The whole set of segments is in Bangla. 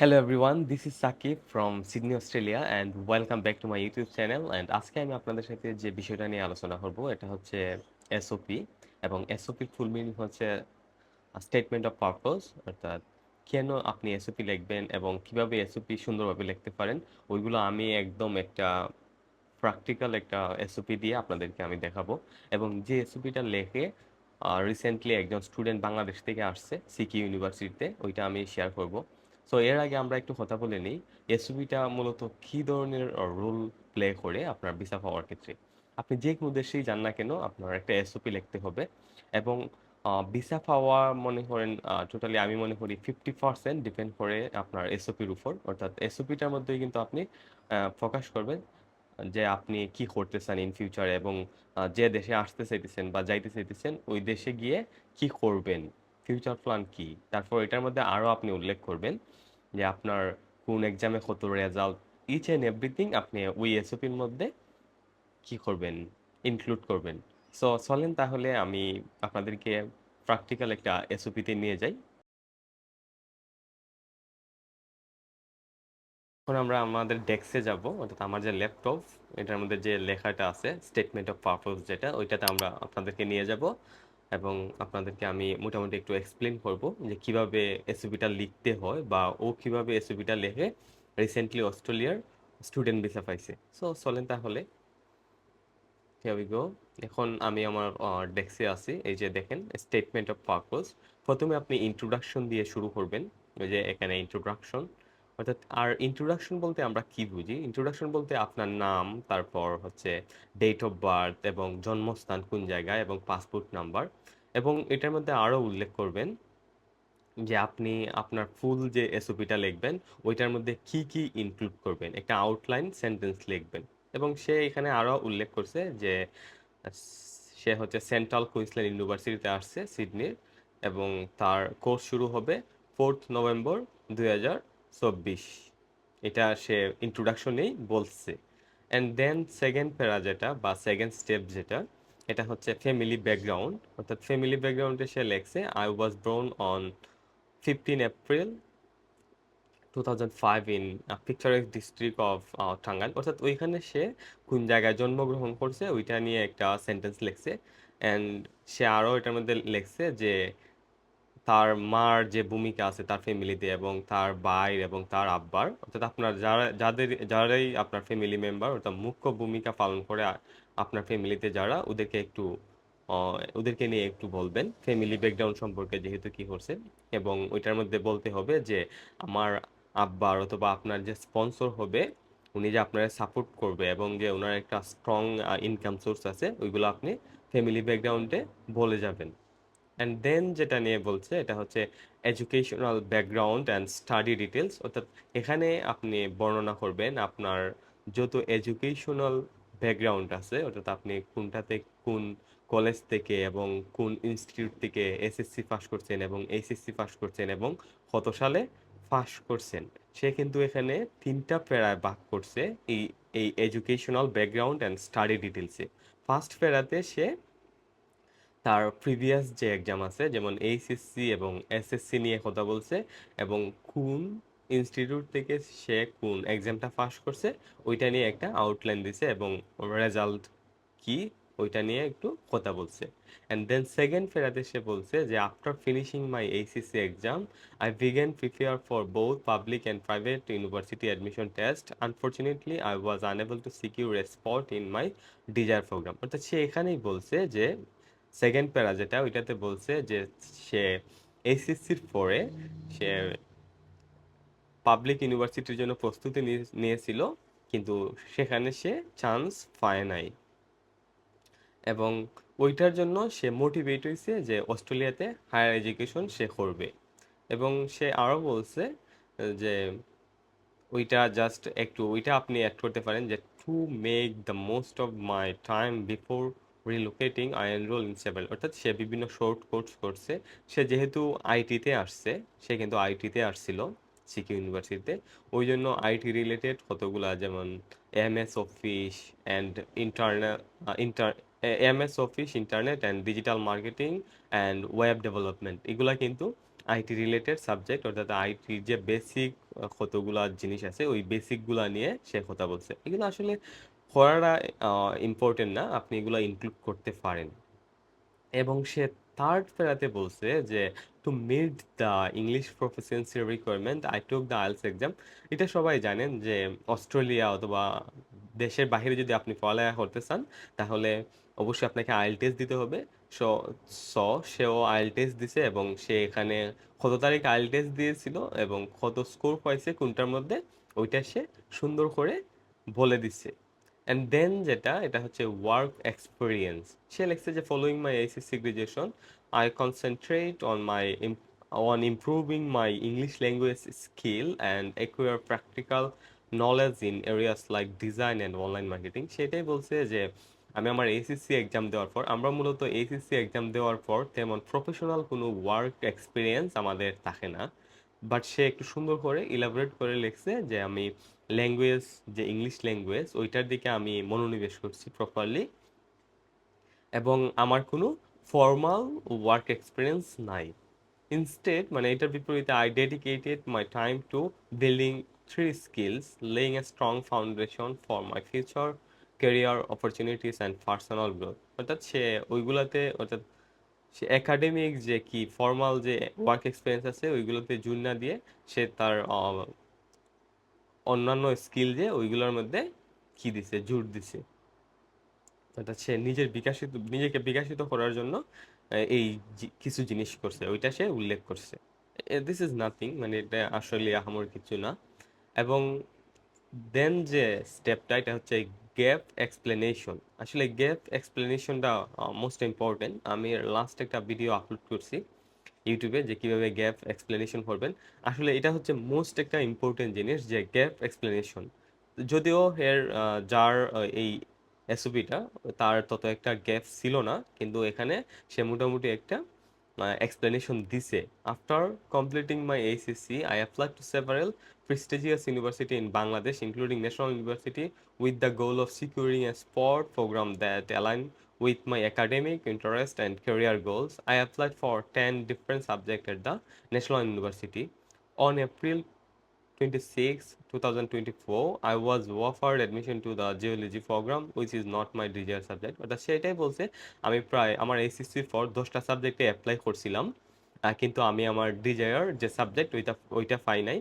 Hello everyone, this is Sakib from Sydney Australia and welcome back to my YouTube channel. And আজকে আমি আপনাদের সাথে যে বিষয়টা নিয়ে আলোচনা করব এটা হচ্ছে এসওপি এবং এসওপির ফুল মিনিং হচ্ছে স্টেটমেন্ট অফ পারপোজ অর্থাৎ কেন আপনি এসওপি লিখবেন এবং কীভাবে এসওপি সুন্দরভাবে লিখতে পারেন ওইগুলো আমি একদম একটা প্র্যাকটিক্যাল একটা এসওপি দিয়ে আপনাদেরকে আমি দেখাবো। এবং যে এসওপিটা লেখে রিসেন্টলি একজন স্টুডেন্ট বাংলাদেশ থেকে আসছে সিকি ইউনিভার্সিটিতে ওইটা আমি শেয়ার করব। সো এর আগে আমরা একটু কথা বলে নিই। এসওপিটা মূলত কী ধরনের রোল প্লে করে আপনার ভিসা পাওয়ার ক্ষেত্রে? আপনি যে কোনো দেশেই যান না কেন, আপনার একটা এসওপি লিখতে হবে এবং ভিসা পাওয়া মনে করেন টোটালি আমি মনে করি ফিফটি পার্সেন্ট ডিপেন্ড করে আপনার এসওপির উপর। অর্থাৎ এসওপিটার মধ্যেই কিন্তু আপনি ফোকাস করবেন যে আপনি কি করতে চান ইন ফিউচার এবং যে দেশে আসতে চাইতেছেন বা যাইতে চাইতেছেন, ওই দেশে গিয়ে কি করবেন। ফিউচার প্ল্যান কি? তারপর এটার মধ্যে আরও আপনি উল্লেখ করবেন যে আপনার কোন এক্সামে কত রেজাল্ট ইচ অ্যান্ড এভরিথিং আপনি ওই এসওপির মধ্যে কি করবেন ইনক্লুড করবেন। সো চলেন তাহলে আমি আপনাদেরকে প্র্যাকটিক্যাল একটা এসওপিতে নিয়ে যাই। এখন আমরা আমাদের ডেস্কে যাব, অর্থাৎ আমার যে ল্যাপটপ এটার মধ্যে যে লেখাটা আছে স্টেটমেন্ট অফ পারপোজ যেটা, ওইটাতে আমরা আপনাদেরকে নিয়ে যাব। এবং আপনাদেরকে আমি মোটামুটি একটু এক্সপ্লেন করব যে কীভাবে এসওপিটা লিখতে হয় বা ও কীভাবে এসওপিটা লেখে রিসেন্টলি অস্ট্রেলিয়ার স্টুডেন্ট ভিসা পাইছে। সো চলেন তাহলে। গো এখন আমি আমার ডেস্কে আছি। এই যে দেখেন স্টেটমেন্ট অফ পারপোজ প্রথমে আপনি ইন্ট্রোডাকশন দিয়ে শুরু করবেন। ওই যে এখানে ইন্ট্রোডাকশন অর্থাৎ, আর ইন্ট্রোডাকশন বলতে আমরা কি বুঝি? ইন্ট্রোডাকশন বলতে আপনার নাম, তারপর হচ্ছে ডেট অফ বার্থ এবং জন্মস্থান কোন জায়গায় এবং পাসপোর্ট নাম্বার এবং এটার মধ্যে আরও উল্লেখ করবেন যে আপনি আপনার ফুল যে এসওপিটা লিখবেন, ওইটার মধ্যে কি কি ইনক্লুড করবেন? একটা আউটলাইন সেন্টেন্স লিখবেন এবং সে এখানে আরও উল্লেখ করছে যে, সে হচ্ছে সেন্ট্রাল কুইন্সল্যান্ড ইউনিভার্সিটিতে আসছে সিডনির এবং তার কোর্স শুরু হবে ফোর্থ নভেম্বর দুই হাজার চব্বিশ। এটা সে ইন্ট্রোডাকশনেই বলছে। অ্যান্ড দেন সেকেন্ড প্যারা যেটা বা সেকেন্ড স্টেপ যেটা, এটা হচ্ছে ফ্যামিলি ব্যাকগ্রাউন্ড অর্থাৎ ফ্যামিলি ব্যাকগ্রাউন্ডে সে লেখছে I was born on fifteen April two thousand five in picturesque district of Tangail অর্থাৎ ওইখানে সে কোন জায়গায় জন্মগ্রহণ করছে, ওইটা নিয়ে একটা সেন্টেন্স লিখছে। অ্যান্ড সে আরও এটার মধ্যে লিখছে যে তার মার যে ভূমিকা আছে তার ফ্যামিলিতে এবং তার ভাইয়ের এবং তার আব্বার, অর্থাৎ আপনার যারা, যাদের, যারাই আপনার ফ্যামিলি মেম্বার অর্থাৎ মুখ্য ভূমিকা পালন করে আপনার ফ্যামিলিতে যারা, ওদেরকে একটু ওদেরকে নিয়ে একটু বলবেন। ফ্যামিলি ব্যাকগ্রাউন্ড সম্পর্কে যেহেতু কি করছে এবং ওইটার মধ্যে বলতে হবে যে, আমার আব্বার অথবা আপনার যে স্পন্সর হবে, উনি যে আপনার সাপোর্ট করবে এবং যে ওনার একটা স্ট্রং ইনকাম সোর্স আছে, ওইগুলো আপনি ফ্যামিলি ব্যাকগ্রাউন্ডে বলে যাবেন। অ্যান্ড দেন যেটা নিয়ে বলছে, এটা হচ্ছে educational background and study details অর্থাৎ এখানে আপনি বর্ণনা করবেন আপনার যত এডুকেশনাল ব্যাকগ্রাউন্ড আছে, অর্থাৎ আপনি কোনটাতে কোন কলেজ থেকে এবং কোন ইনস্টিটিউট থেকে এসএসসি পাস করছেন এবং এইচএসসি পাস করছেন এবং কত সালে পাস করছেন। সে কিন্তু এখানে তিনটা প্যারায় ভাগ করছে এই এই এডুকেশনাল ব্যাকগ্রাউন্ড অ্যান্ড স্টাডি ডিটেলসে ফার্স্ট প্যারাতে সে তার প্রিভিয়াস যে এক্সাম আছে, যেমন এইচএসসি এবং এসএসসি নিয়ে কথা বলছে এবং কোন ইনস্টিটিউট থেকে সে কোন এক্সামটা পাস করছে, ওইটা নিয়ে একটা আউটলাইন দিছে এবং রেজাল্ট কি, ওইটা নিয়ে একটু কথা বলছে। অ্যান্ড দেন সেকেন্ড ফেরাতে সে বলছে যে after finishing my HSC exam I began prepare for both public and private university admission test unfortunately I was unable to secure a spot in my desire program অর্থাৎ সে এখানেই বলছে যে সেকেন্ড প্যারা যেটা ওইটাতে বলছে যে সে এইচএসসির পরে সে পাবলিক ইউনিভার্সিটির জন্য প্রস্তুতি নিয়ে- নিয়েছিল, কিন্তু সেখানে সে চান্স পায় নাই। এবং ওইটার জন্য সে মোটিভেট হয়েছে যে অস্ট্রেলিয়াতে হায়ার এডুকেশন সে করবে। এবং সে আরও বলছে, যে ওইটা জাস্ট একটু, ওইটা আপনি অ্যাড করতে পারেন যে to make the most of my time before relocating I enrol in several অর্থাৎ সে বিভিন্ন শর্ট কোর্স করছে। সে যেহেতু আইটিতে আসছে, সে কিন্তু আইটিতে আসছিল সিকিম ইউনিভার্সিটিতে ওই জন্য আইটি রিলেটেড কতগুলা, যেমন M S Office and internet inter M S Office internet and digital marketing and web development এগুলা কিন্তু আইটি রিলেটেড সাবজেক্ট অর্থাৎ আইটির যে বেসিক কতগুলা জিনিস আছে, ওই বেসিকগুলা নিয়ে সে কথা বলছে। এগুলো আসলে পড়াটা ইম্পর্টেন্ট না, আপনি এগুলো ইনক্লুড করতে পারেন। এবং সে থার্ড ফেরাতে বলছে যে to meet the English proficiency requirement I took the IELTS exam এটা সবাই জানেন যে, অস্ট্রেলিয়া অথবা দেশের বাইরে যদি আপনি পড়ালেখা করতে চান, তাহলে অবশ্যই আপনাকে আইএল টেস্ট দিতে হবে। সো সেও আইএল টেস্ট দিছে এবং সে এখানে কত তারিখ আইল টেস্ট দিয়েছিল এবং কত স্কোর পাইছে কোনটার মধ্যে, ওইটা সে সুন্দর করে বলে দিচ্ছে। অ্যান্ড দেন যেটা, এটা হচ্ছে ওয়ার্ক এক্সপিরিয়েন্স সে লিখছে যে following my HSC graduation I concentrate on my on improving my English language skill and acquire practical knowledge in areas like design and online marketing সেটাই বলছে যে, আমি আমার এইচএসসি এক্সাম দেওয়ার পর, আমরা মূলত এইচএসসি এক্সাম দেওয়ার পর তেমন প্রফেশনাল কোনো ওয়ার্ক এক্সপিরিয়েন্স আমাদের থাকে না। বাট সে একটু সুন্দর করে ইলাবোরেট করে লিখছে যে, আমি ল্যাঙ্গুয়েজ যে ইংলিশ ল্যাঙ্গুয়েজ ওইটার দিকে আমি মনোনিবেশ করছি প্রপারলি এবং আমার কোনো ফর্মাল ওয়ার্ক এক্সপিরিয়েন্স নাই। ইনস্টেড মানে এটার বিপরীতে I dedicated my time to building three skills laying a strong foundation for my future career opportunities and personal growth অর্থাৎ সে ওইগুলাতে, অর্থাৎ সে একাডেমিক যে কি ফর্মাল যে ওয়ার্ক এক্সপিরিয়েন্স আছে, ওইগুলোতে জোর না দিয়ে সে তার অন্যান্য স্কিল যে ওইগুলোর মধ্যে কি দিছে, জোর দিছে। অর্থাৎ সে নিজের বিকাশিত, নিজেকে বিকাশিত করার জন্য এই কিছু জিনিস করছে, ওইটা সে উল্লেখ করছে। দিস ইজ নাথিং মানে এটা আসলে আহামর কিছু না। এবং দেন যে স্টেপটা এটা হচ্ছে গ্যাপ এক্সপ্লেনেশন আসলে গ্যাপ এক্সপ্লেনেশনটা মোস্ট ইম্পর্টেন্ট আমি লাস্ট একটা ভিডিও আপলোড করছি। ইউটিউবে যে কীভাবে গ্যাপ এক্সপ্লেনেশন করবেন। আসলে এটা হচ্ছে মোস্ট একটা ইম্পর্টেন্ট জিনিস যে গ্যাপ এক্সপ্লেনেশন। যদিও হের যার এই এসওপিটা, তার তত একটা গ্যাপ ছিল না, কিন্তু এখানে সে মোটামুটি একটা এক্সপ্লেনেশন দিছে। After completing my HSC I apply to several prestigious university in Bangladesh including national university with the goal of securing a spot program that align with my academic interest and career goals I applied for 10 different subjects at the National University on April 26, 2024, I was offered admission to the geology program, which is not my desired subject. অর্থাৎ সেটাই বলছে আমি প্রায় আমার এইচএসসি ফর দশটা সাবজেক্টে অ্যাপ্লাই করছিলাম কিন্তু আমি আমার ডিজায়ার যে সাবজেক্ট ওইটা ওইটা পাই নাই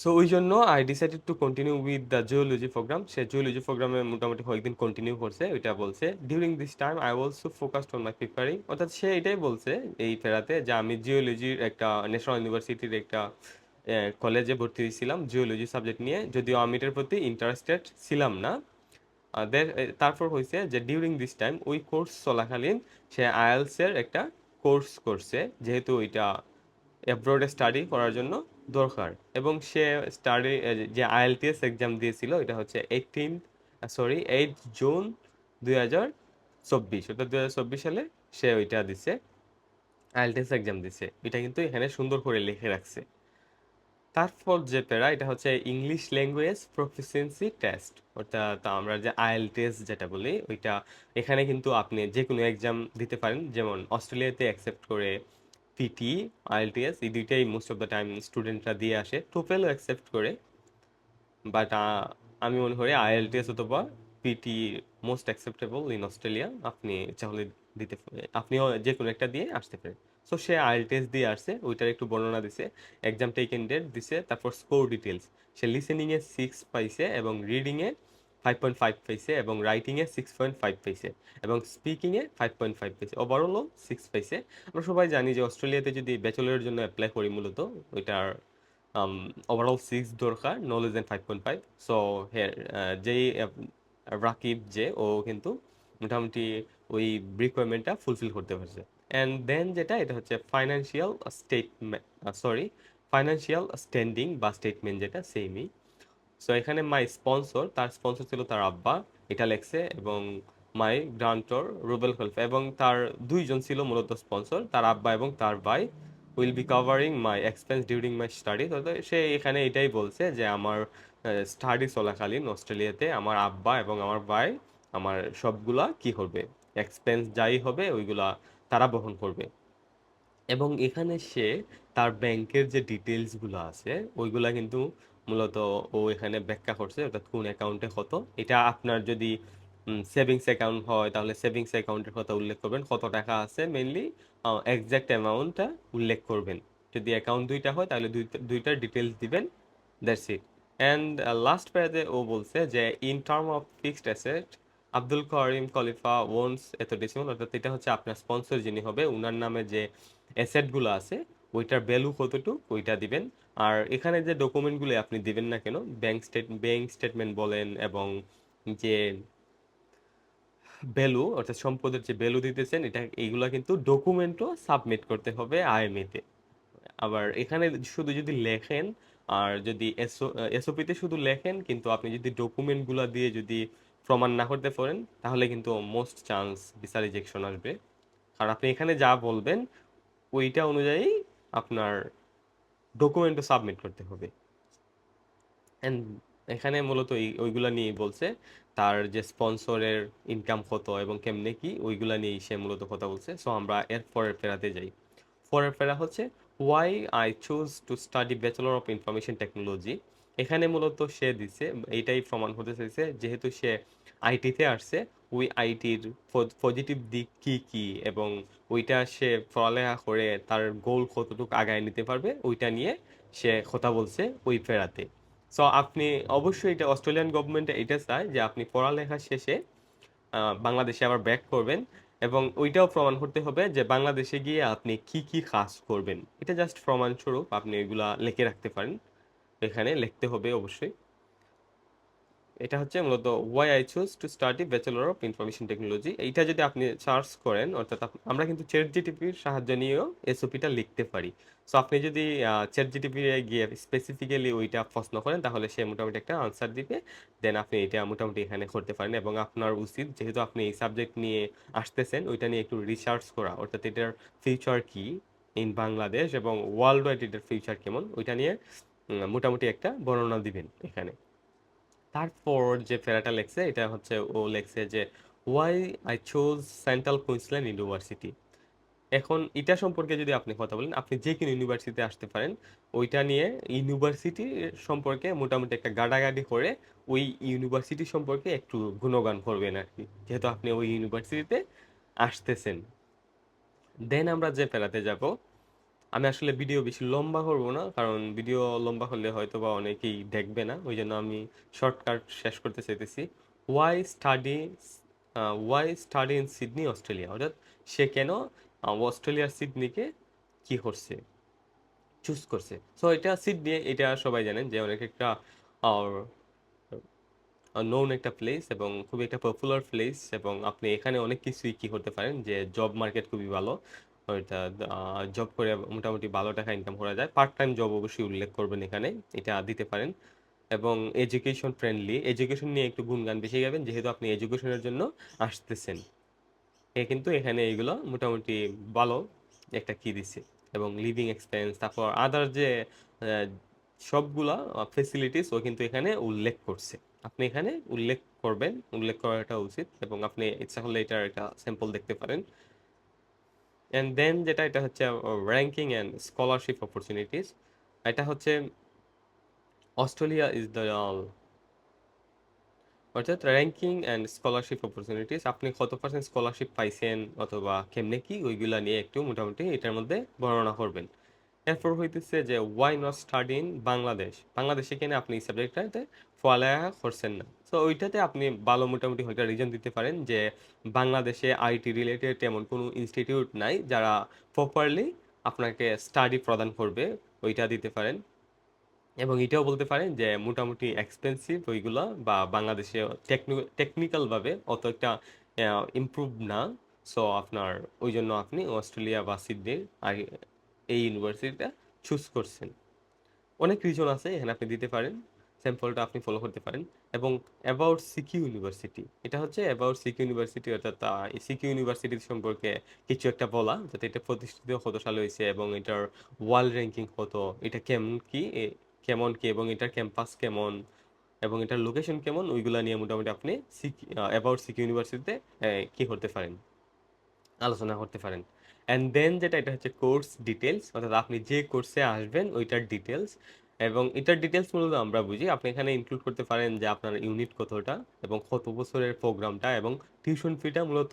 সো ওই জন্য I decided to continue with the geology program say geology প্রোগ্রামে মোটামুটি কয়েকদিন কন্টিনিউ করছে, ওইটা বলছে। During this time I also focused on my preparing অর্থাৎ সে এটাই বলছে এই ফেরাতে যে আমি জিওলজির একটা ন্যাশনাল ইউনিভার্সিটির একটা কলেজে ভর্তি হয়েছিলাম জিওলজি সাবজেক্ট নিয়ে। যদিও আমি এটার প্রতি ইন্টারেস্টেড ছিলাম না। তারপর হয়েছে যে ডিউরিং দিস টাইম ওই কোর্স চলাকালীন সে আইএলসের একটা কোর্স করছে। যেহেতু ওইটা অ্যাব্রোডে স্টাডি করার জন্য। দরকার। এবং সে স্টাডি যে আইএলটিএস এক্সাম দিয়েছিল, এটা হচ্ছে এইটিন সরি এইট জুন দুই হাজার চব্বিশ অর্থাৎ দুই হাজার চব্বিশ সালে সে ওইটা দিছে আইএলটিএস এক্সাম দিছে। এটা কিন্তু এখানে সুন্দর করে লিখে রাখছে। তারপর যে প্যারা, এটা হচ্ছে ইংলিশ ল্যাঙ্গুয়েজ প্রফিসিয়েন্সি টেস্ট অর্থাৎ আমরা যে আইএল টেস্ট যেটা বলি, ওইটা এখানে কিন্তু আপনি যে কোনো এক্সাম দিতে পারেন। যেমন অস্ট্রেলিয়াতে অ্যাকসেপ্ট করে পিটি আইএলটিএস এই দুইটাই মোস্ট অফ দ্য টাইম স্টুডেন্টরা দিয়ে আসে। টোপেলও অ্যাকসেপ্ট করে। বাট আমি মনে করি আইএলটিএস অথবা PT most acceptable in Australia আপনি চাইলে দিতে আপনিও যে কোনো একটা দিয়ে আসতে পারেন। সো সে আইএলটিএস দিয়ে আসছে, ওইটার একটু বর্ণনা দিছে। এক্সাম টেকেন ডেট দিছে, তারপর স্কোর ডিটেলস সে লিসেনিংয়ে সিক্স পাইছে এবং রিডিংয়ে ফাইভ পয়েন্ট ফাইভ পাইছে এবং রাইটিংয়ে সিক্স পয়েন্ট ফাইভ পাইছে এবং স্পিকিংয়ে ফাইভ পয়েন্ট ফাইভ পাইছে ওভারঅলও সিক্স পাইছে আমরা সবাই জানি যে অস্ট্রেলিয়াতে যদি ব্যাচেলরের জন্য অ্যাপ্লাই করি মূলত, ওইটার ওভারঅল সিক্স দরকার no less than five point five so here যেই রাকিব যে, ও কিন্তু মোটামুটি ওই রিকোয়ারমেন্টটা ফুলফিল করতে পারছে। অ্যান্ড দেন যেটা, এটা হচ্ছে financial statement sorry financial standing বা স্টেটমেন্ট যেটা সেমই সো এখানে মাই স্পন্সর তার স্পন্সর ছিল তার আব্বা। এটা লেখছে এবং মাই গ্রান্টর রুবেল খলফা এবং তার দুইজন ছিল মূলত স্পন্সর তার আব্বা এবং তার ভাই। Will be covering my expense during my study সে এখানে এটাই বলছে যে আমার স্টাডি চলাকালীন অস্ট্রেলিয়াতে আমার আব্বা এবং আমার ভাই, আমার সবগুলা কি করবে এক্সপেন্স যাই হবে, ওইগুলা তারা বহন করবে। এবং এখানে সে তার ব্যাংকের যে ডিটেলসগুলো আছে, ওইগুলা কিন্তু মূলত ও এখানে ব্যাখ্যা করছে, অর্থাৎ কোন অ্যাকাউন্টে কত। এটা আপনার যদি সেভিংস অ্যাকাউন্ট হয়, তাহলে সেভিংস অ্যাকাউন্টের কথা উল্লেখ করবেন। কত টাকা আছে মেনলি এক্সাক্ট অ্যামাউন্টটা উল্লেখ করবেন। যদি অ্যাকাউন্ট দুইটা হয়, তাহলে দুইটা দুইটার ডিটেলস দিবেন। দ্যাটস ইট অ্যান্ড লাস্ট প্যারাতে ও বলছে যে in term of fixed asset Abdul Karim Khalifa owns eight decimal অর্থাৎ এটা হচ্ছে আপনার স্পন্সর যিনি হবে ওনার নামে যে অ্যাসেটগুলো আছে, ওইটার ভ্যালু কতটুকু, ওইটা দিবেন। আর এখানে যে ডকুমেন্টগুলো আপনি দিবেন না কেন ব্যাংক স্টেট ব্যাংক স্টেটমেন্ট বলেন এবং যে ভ্যালু অর্থাৎ সম্পদের যে ভ্যালু দিতেছেন, এটা এইগুলা কিন্তু ডকুমেন্টও সাবমিট করতে হবে আইএমইতে আবার এখানে শুধু যদি লেখেন, আর যদি এসও এসওপিতে শুধু লেখেন, কিন্তু আপনি যদি ডকুমেন্টগুলো দিয়ে যদি প্রমাণ না করতে পারেন, তাহলে কিন্তু মোস্ট চান্স ভিসা রিজেকশন আসবে। আর আপনি এখানে যা বলবেন, ওইটা অনুযায়ী আপনার ডকুমেন্টও সাবমিট করতে হবে। এখানে মূলত ওইগুলা নিয়ে বলছে, তার যে স্পন্সরের ইনকাম কত এবং কেমনে কি, ওইগুলা নিয়েই সে মূলত কথা বলছে। সো আমরা এর পরের ফেরাতে যাই। পরের ফেরা হচ্ছে why I choose to study bachelor of information technology এখানে মূলত সে দিছে, এইটাই প্রমাণ হতে চাইছে, যেহেতু সে আইটিতে আসছে ওই আইটির পজিটিভ দিক কি কি এবং ওইটা সে পড়ালেখা করে তার গোল কতটুকু আগায় নিতে পারবে, ওইটা নিয়ে সে কথা বলছে ওই ফেরাতে। সো আপনি অবশ্যই এটা অস্ট্রেলিয়ান গভর্নমেন্ট এটা চায় যে আপনি পড়ালেখা শেষে বাংলাদেশে আবার ব্যাক করবেন এবং ওইটাও প্রমাণ করতে হবে যে বাংলাদেশে গিয়ে আপনি কি কি কাজ করবেন। এটা জাস্ট প্রমাণস্বরূপ আপনি এগুলা লিখে রাখতে পারেন। এখানে লিখতে হবে অবশ্যই। এটা হচ্ছে মূলত why I choose to study bachelor of information technology এইটা যদি আপনি সার্চ করেন, অর্থাৎ আমরা কিন্তু চ্যাট জিটিপির সাহায্য নিয়েও এসওপিটা লিখতে পারি। সো আপনি যদি চ্যাট জিটিপি গিয়ে স্পেসিফিক্যালি ওইটা প্রশ্ন করেন, তাহলে সে মোটামুটি একটা আনসার দিবে। দেন আপনি এটা মোটামুটি এখানে করতে পারেন এবং আপনার উচিত, যেহেতু আপনি এই সাবজেক্ট নিয়ে আসতেছেন, ওইটা নিয়ে একটু রিসার্চ করা। অর্থাৎ এটার ফিউচার কি ইন বাংলাদেশ এবং ওয়ার্ল্ড ওয়াইড এটার ফিউচার কেমন, ওইটা নিয়ে মোটামুটি একটা বর্ণনা দিবেন এখানে। তারপর যে ফেরাটা লেখছে, এটা হচ্ছে ও লেখছে যে why I chose Central Queensland University এখন এটা সম্পর্কে যদি আপনি কথা বলেন, আপনি যে কোনো ইউনিভার্সিটিতে আসতে পারেন, ওইটা নিয়ে ইউনিভার্সিটি সম্পর্কে মোটামুটি একটা গাডাগাডি করে ওই ইউনিভার্সিটি সম্পর্কে একটু গুণগান করবেন আর কি যেহেতু আপনি ওই ইউনিভার্সিটিতে আসতেছেন। দেন আমরা যে ফেরাতে যাব আমি আসলে ভিডিও বেশি লম্বা করব না, কারণ ভিডিও লম্বা হলে হয়তো বা অনেকেই দেখবে না, ওই জন্য আমি শর্টকাট শেষ করতে চাইতেছি। Why study why study in Sydney Australia অর্থাৎ সে কেন অস্ট্রেলিয়ার সিডনিকে কি করছে? চুজ করছে। সো এটা সিডনি এটা সবাই জানেন যে অনেক একটা নোন একটা প্লেস এবং খুবই একটা পপুলার প্লেস এবং আপনি এখানে অনেক কিছুই কি করতে পারেন যে জব মার্কেট খুবই ভালো। ওইটা জব করে মোটামুটি ভালো টাকা ইনকাম করা যায়। পার্ট টাইম জব অবশ্যই উল্লেখ করবেন এখানে, এটা দিতে পারেন। এবং এডুকেশন ফ্রেন্ডলি এডুকেশন নিয়ে একটু গুণগান বেশি গাবেন যেহেতু আপনি এডুকেশনের জন্য আসতেছেন। এ কিন্তু এখানে এইগুলো মোটামুটি ভালো একটা কি দিছে। এবং লিভিং এক্সপেন্স তারপর আদার যে সবগুলা ফেসিলিটিস ও কিন্তু এখানে উল্লেখ করছে। আপনি এখানে উল্লেখ করবেন, উল্লেখ করাটা উচিত। এবং আপনি ইচ্ছা করলে এটার একটা স্যাম্পল দেখতে পারেন। অ্যান্ড দেন যেটা, এটা হচ্ছে র্যাঙ্কিং অ্যান্ড স্কলারশিপ অপরচুনিটিস এটা হচ্ছে অস্ট্রেলিয়া ইজ দ্য অল অর্থাৎ র্যাঙ্কিং অ্যান্ড স্কলারশিপ অপরচুনিটিস আপনি কত পার্সেন্ট স্কলারশিপ পাইছেন অথবা কেমনে কি, ওইগুলা নিয়ে একটু মোটামুটি এটার মধ্যে বর্ণনা করবেন। এরপর হইতেছে যে why not study in Bangladesh বাংলাদেশে কেন আপনি এই সাবজেক্টটাতে পড়ালেখা করছেন না? সো ওইটাতে আপনি ভালো মোটামুটি হয়তো রিজন দিতে পারেন যে বাংলাদেশে আইটি রিলেটেড এমন কোনো ইনস্টিটিউট নাই যারা প্রপারলি আপনাকে স্টাডি প্রদান করবে, ওইটা দিতে পারেন। এবং এটাও বলতে পারেন যে মোটামুটি এক্সপেন্সিভ ওইগুলা বা বাংলাদেশে টেকনিক্যাল ভাবে অত একটা ইমপ্রুভ না। সো আপনার ওই জন্য আপনি অস্ট্রেলিয়া বা সিডনির এই ইউনিভার্সিটিটা চুজ করছেন। অনেক রিজন আছে, এখানে আপনি দিতে পারেন। স্যাম্পলটা আপনি ফলো করতে পারেন। এবং অ্যাবাউট সিকিউ ইউনিভার্সিটি এটা হচ্ছে অ্যাবাউট সিকিউ ইউনিভার্সিটি অর্থাৎ সিকিউ ইউনিভার্সিটি সম্পর্কে কিছু একটা বলা, যাতে এটা প্রতিষ্ঠিত কত সালে হয়েছে এবং এটার ওয়ার্ল্ড র্যাঙ্কিং কত, এটা কেমন কি কেমন কি, এবং এটার ক্যাম্পাস কেমন, এবং এটার লোকেশন কেমন, ওইগুলা নিয়ে মোটামুটি আপনি সিকি অ্যাবাউট সিকিউ ইউনিভার্সিটিতে কি করতে পারেন, আলোচনা করতে পারেন। অ্যান্ড দেন যেটা, এটা হচ্ছে কোর্স ডিটেলস অর্থাৎ আপনি যে কোর্সে আসবেন, ওইটার ডিটেলস এবং এটার ডিটেলস মূলত আমরা বুঝি। আপনি এখানে ইনক্লুড করতে পারেন যে আপনার ইউনিট কতটা এবং কত বছরের প্রোগ্রামটা এবং টিউশন ফিটা মূলত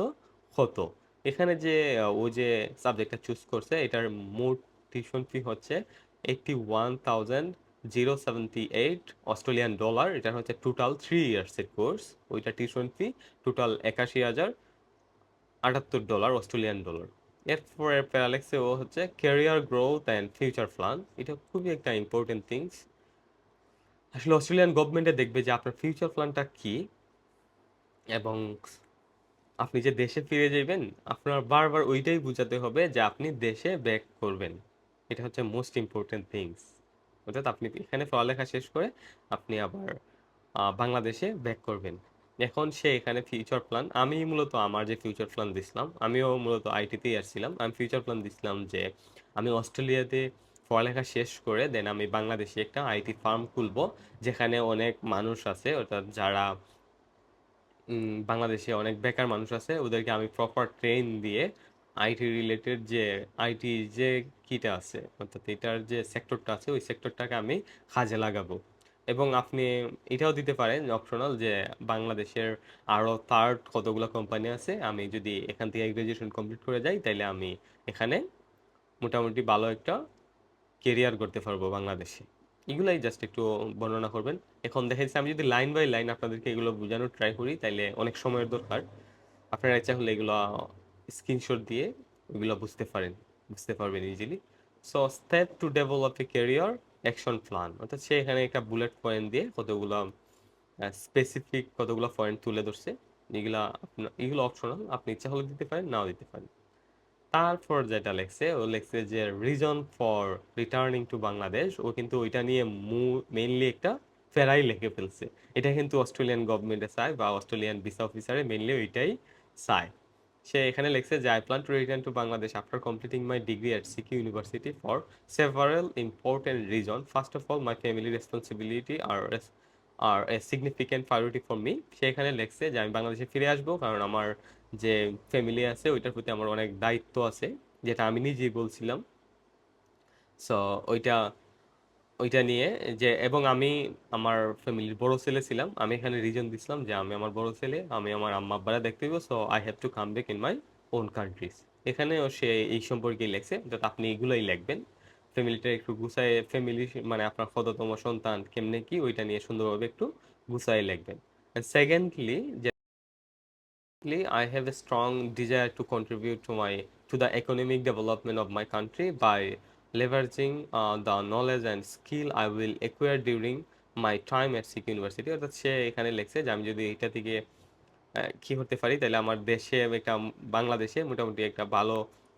কত। এখানে যে ও যে সাবজেক্টটা চুজ করছে, এটার মোট টিউশন ফি হচ্ছে eighty one thousand zero seventy eight Australian dollar এটা হচ্ছে টোটাল থ্রি ইয়ার্সের কোর্স ওইটা টিউশন ফি টোটাল একাশি হাজার আটাত্তর ডলার অস্ট্রেলিয়ান ডলার এরপরে প্যারালেক্সে ও হচ্ছে career growth and future plan এটা খুবই একটা ইম্পর্টেন্ট থিংস আসলে অস্ট্রেলিয়ান গভর্নমেন্টে দেখবে যে আপনার ফিউচার প্ল্যানটা কী এবং আপনি যে দেশে ফিরে যাবেন, আপনার বারবার ওইটাই বোঝাতে হবে যে আপনি দেশে ব্যাক করবেন। এটা হচ্ছে মোস্ট ইম্পর্টেন্ট থিংস অর্থাৎ আপনি এখানে পড়ালেখা শেষ করে আপনি আবার বাংলাদেশে ব্যাক করবেন। এখন সে এখানে ফিউচার প্ল্যান আমি মূলত আমার যে ফিউচার প্ল্যান দিছিলাম, আমিও মূলত আইটিতেই আসছিলাম। আমি ফিউচার প্ল্যান দিছিলাম যে আমি অস্ট্রেলিয়াতে পড়ালেখা শেষ করে দেন আমি বাংলাদেশে একটা আইটি ফার্ম খুলবো, যেখানে অনেক মানুষ আছে, অর্থাৎ যারা বাংলাদেশে অনেক বেকার মানুষ আছে, ওদেরকে আমি প্রপার ট্রেন দিয়ে আইটি রিলেটেড যে আইটি যে কিটা আছে, অর্থাৎ এটার যে সেক্টরটা আছে, ওই সেক্টরটাকে আমি কাজে লাগাবো। এবং আপনি এটাও দিতে পারেন অপশনাল যে বাংলাদেশের আরও থার্ড কতগুলো কোম্পানি আছে, আমি যদি এখান থেকে গ্রাজুয়েশন কমপ্লিট করে যাই তাহলে আমি এখানে মোটামুটি ভালো একটা কেরিয়ার করতে পারব বাংলাদেশে। এগুলাই জাস্ট একটু বর্ণনা করবেন। এখন দেখা যাচ্ছে আমি যদি লাইন বাই লাইন আপনাদেরকে এগুলো বোঝানোর ট্রাই করি, তাইলে অনেক সময়ের দরকার। আপনারা ইচ্ছা হলে এগুলো স্ক্রিনশট দিয়ে ওইগুলো বুঝতে পারেন, বুঝতে পারবেন easily so step two develop a career action plan অর্থাৎ সে এখানে একটা বুলেট পয়েন্ট দিয়ে কতগুলো স্পেসিফিক কতগুলো পয়েন্ট তুলে ধরছে, এগুলা এগুলো অপশনাল আপনি ইচ্ছা হলে দিতে পারেন, নাও দিতে পারেন। তারপর যেটা লেখছে, ও লেখছে যে reason for returning to Bangladesh ও কিন্তু ওইটা নিয়ে মু মেইনলি একটা ফেরাই লিখে ফেলছে। এটা কিন্তু অস্ট্রেলিয়ান গভর্নমেন্টে চায় বা অস্ট্রেলিয়ান ভিসা অফিসারে মেইনলি ওইটাই চায়। সে এখানে লিখছে যে I plan to return to Bangladesh after completing my degree at CQ university for several important reason first of all my family responsibility are are a significant priority for me সেখানে লেখছে যে, আমি বাংলাদেশে ফিরে আসব কারণ আমার যে ফ্যামিলি আছে, ওইটার প্রতি আমার অনেক দায়িত্ব আছে, যেটা আমি নিজেই বলছিলাম। সো ওইটা ওইটা নিয়ে যে এবং আমি আমার ফ্যামিলির বড় ছেলে ছিলাম। আমি এখানে রিজন দিছিলাম যে আমি আমার বড় ছেলে আমি আমার আম্মা আব্বারা দেখতে দিব so I have to come back in my own countries এখানেও সে এই সম্পর্কেই লেখছে অর্থাৎ আপনি এগুলোই লিখবেন। ফ্যামিলিটা একটু গুছায় ফ্যামিলি মানে আপনার ক্ষততম সন্তান কেমনে কি ওইটা নিয়ে সুন্দরভাবে একটু গুছায় লিখবেন। Secondly Lastly, I have a strong desire to contribute to my to the economic development of my country by uh, the knowledge and skill I will acquire during my time at Sikh University. অর্থাৎ সে এখানে লিখছে যে আমি যদি এটা থেকে কি হতে পারি তাহলে আমার দেশে একটা বাংলাদেশে মোটামুটি একটা ভালো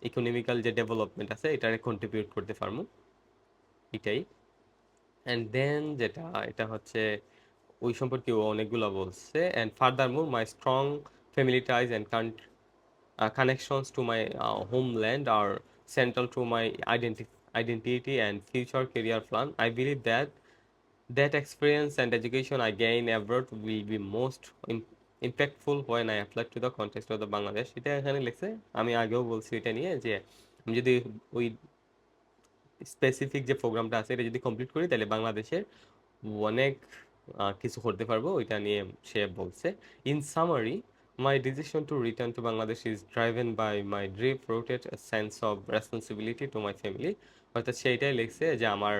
ইকোনমিক্যাল যে ডেভেলপমেন্ট আছে এটারে কন্ট্রিবিউট করতে পারব। এটাই। অ্যান্ড দেন যেটা এটা হচ্ছে ওই সম্পর্কে ও অনেকগুলো বলছে। And furthermore my strong family ties and connections to my uh, homeland are central to my identity identity and future career plan i believe that that experience and education i gain abroad will be most im- impactful when i apply to the context of the bangladesh এটা এখানে লিখছে আমি আগেও বলছি এটা নিয়ে যে আমি যদি ওই স্পেসিফিক যে প্রোগ্রামটা আছে এটা যদি কমপ্লিট করি তাহলে বাংলাদেশের অনেক কিছু করতে পারব ওইটা নিয়ে সে বলছে in summary my decision to return to Bangladesh is driven by my deep rooted sense of responsibility to my family অর্থাৎ সেইটাই লিখছে যে আমার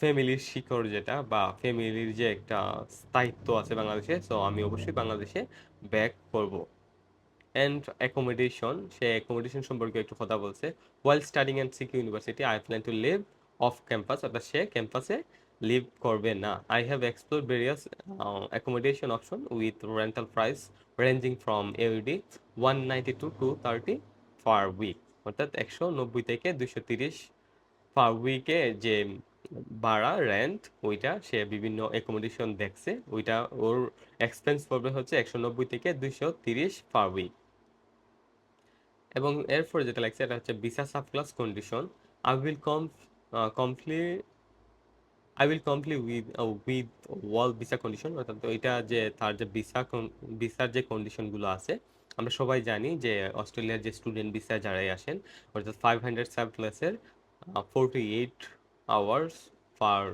ফ্যামিলির শিকড় যেটা বা ফ্যামিলির যে একটা স্থায়িত্ব আছে বাংলাদেশে সো আমি অবশ্যই বাংলাদেশে ব্যাক করব। অ্যান্ড অ্যাকোমোডেশন সে অ্যাকোমোডেশন সম্পর্কে একটু কথা বলছে। While studying and CQ university I plan to live off campus অর্থাৎ সে ক্যাম্পাসে লিভ করবে না। I have explore various accommodation option with rental price ranging from AUD one ninety to two thirty per week অর্থাৎ একশো নব্বই থেকে দুশো তিরিশ পার উইকে যে ভাড়া রেন্ট ওইটা সে বিভিন্ন অ্যাকোমোডেশন দেখছে। ওইটা ওর এক্সপেন্স পড়বে হচ্ছে একশো নব্বই থেকে দুইশো তিরিশ পার উইক এবং এরপর যেটা লাগছে, এটা হচ্ছে visa subclass condition I will com complete I will complete with with all visa condition অর্থাৎ এটা যে তার যে ভিসা ভিসার যে কন্ডিশনগুলো আছে, আমরা সবাই জানি যে অস্ট্রেলিয়ার যে স্টুডেন্ট ভিসা যারাই আসেন, অর্থাৎ five hundred সাবক্লাসের forty eight hours per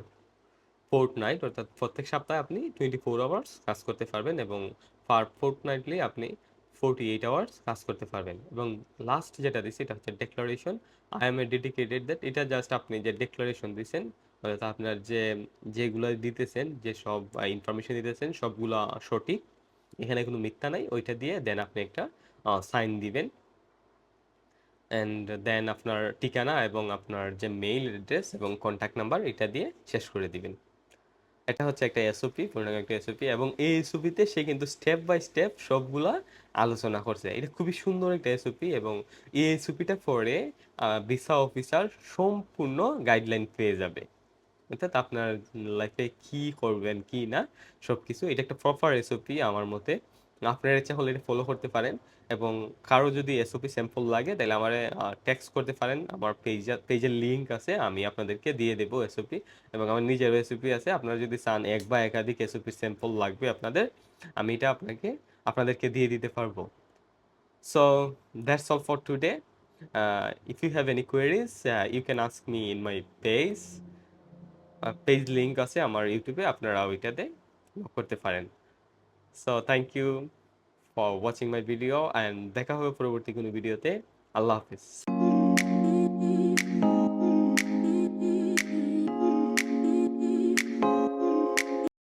fortnight অর্থাৎ প্রত্যেক সপ্তাহে আপনি টোয়েন্টি ফোর আওয়ার্স কাজ করতে পারবেন এবং পার ফোর্টনাইটলি আপনি ফোরটি এইট আওয়ার্স কাজ করতে পারবেন। এবং লাস্ট যেটা দিচ্ছি এটা হচ্ছে declaration I am a dedicated that এটা জাস্ট আপনি যে ডেক্লারেশন দিচ্ছেন অর্থাৎ আপনার যে, যেগুলো দিতেছেন, যে সব ইনফরমেশন দিতেছেন, সবগুলো সঠিক। এখানে কোনো মিথ্যা নাই, ওইটা দিয়ে দেন আপনি একটা সাইন দিবেন। অ্যান্ড দেন আপনার ঠিকানা এবং আপনার যে মেইল অ্যাড্রেস এবং কন্ট্যাক্ট নাম্বার এটা দিয়ে শেষ করে দিবেন। এটা হচ্ছে একটা এসওপি পূর্ণাঙ্গ একটা এসওপি এবং এই এসওপিতে সে কিন্তু স্টেপ বাই স্টেপ সবগুলা আলোচনা করছে। এটা খুবই সুন্দর একটা এসওপি এবং এই এসওপিটা পরে ভিসা অফিসার সম্পূর্ণ গাইডলাইন পেয়ে যাবে। অর্থাৎ আপনার লাইফে কি করবেন, কি না সব কিছু এটা একটা প্রপার এসওপি আমার মতে। আপনার ইচ্ছা হলে এটা ফলো করতে পারেন এবং কারও যদি এসওপি স্যাম্পল লাগে, তাহলে আমার টেক্সট করতে পারেন। আমার পেজের পেজের লিঙ্ক আছে, আমি আপনাদেরকে দিয়ে দেবো এসওপি এবং আমার নিজের এসওপি আছে। আপনারা যদি চান এক বা একাধিক এসওপি স্যাম্পল লাগবে আপনাদের, আমি এটা আপনাকে, আপনাদেরকে দিয়ে দিতে পারব। So that's all for today if you have any queries you can ask me in my page page link আছে আমার ইউটিউবে আপনারা ওইটাতে করতে পারেন। So thank you for watching my video and দেখা হবে পরবর্তী কোনো ভিডিওতে আল্লাহ হাফিজ।